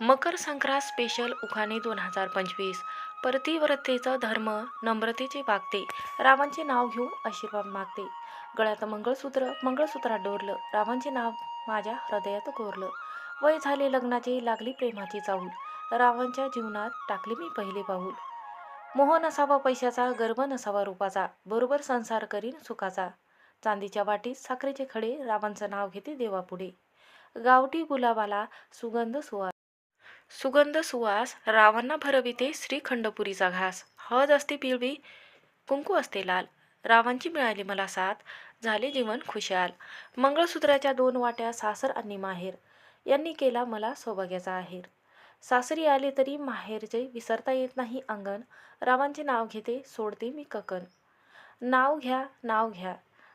Makar Sankrant special उखाणे दोन हजार पंचवीस. प्रतिव्रतेचा धर्म नम्रतेचे वागते. रावांचे नाव घेऊन आशीर्वाद मागते. गळ्यात मंगळसूत्र मंगळसूत्रात डोरलं. रावांचे नाव माझ्या हृदयात कोरलं. वय झाले लग्नाचे लागली प्रेमाची चाहूल रावांच्या जीवनात टाकले मी पहिले पाऊल मोह नसावा पैशाचा गर्व नसावा रूपाचा. बरोबर संसार करीन सुखाचा. चांदीच्या वाटीत साखरेचे खडे रावांचं नाव घेते देवापुढे. गावठी गुलाबाला सुगंध सुवा सुगंध सुवास रावांना भरविते श्रीखंडपुरीचा घास. हळद असते पिळवी कुंकू असते लाल. रावांची मिळाली मला साथ झाले जीवन खुशाल. मंगळसूत्राच्या दोन वाट्या सासर आणि माहेर. यांनी केला मला सौभाग्याचा आहेर. सासरी आले तरी माहेरचे विसरता येत नाही अंगण. रावांचे नाव घेते सोडते मी ककन नाव घ्या नाव घ्या.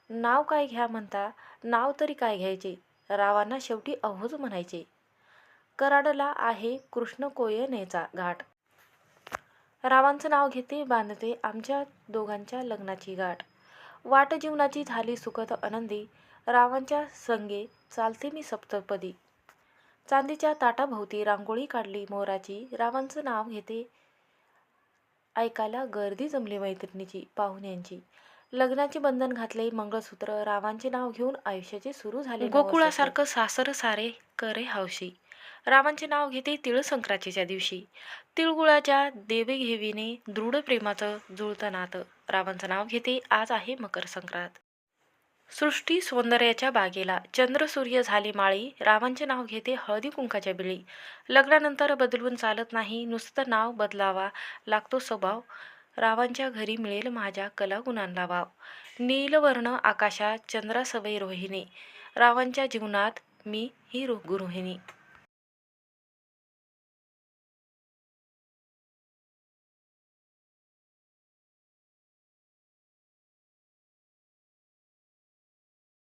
नाव काय घ्या म्हणता नाव तरी काय घ्यायचे? रावांना शेवटी अहोज म्हणायचे. कराडला आहे कृष्ण कोयनेचा घाट. रावांचं नाव घेते बांधते आमच्या दोघांच्या लग्नाची गाठ. वाट जीवनाची झाली सुखद आनंदी रावांच्या संगे चालते मी सप्तपदी. चांदीच्या ताटाभोवती रांगोळी काढली मोराची रावांचं नाव घेते ऐकायला गर्दी जमली मैत्रिणीची पाहुण्यांची लग्नाचे बंधन घातले मंगळसूत्र रावांचे नाव घेऊन आयुष्याचे सुरू झाले गोकुळासारखं सासर सारे करे हौशी रावांचे नाव घेते तिळ संक्रांतीच्या दिवशी. तिळगुळाच्या देवीघेवीने दृढ प्रेमाचं जुळतं नातं रावांचं नाव घेते आज आहे मकर संक्रांत. सृष्टी सौंदर्याच्या बागेला चंद्र सूर्य झाले माळी रावांचे नाव घेते हळदी कुंकाच्या बिळी. लग्नानंतर बदलून चालत नाही नुसतं नाव बदलावा लागतो स्वभाव. रावांच्या घरी मिळेल माझ्या कलागुणांना वाव. नीलवर्ण आकाशात चंद्रासवय रोहिणी. रावांच्या जीवनात मी ही रो- गृहिणी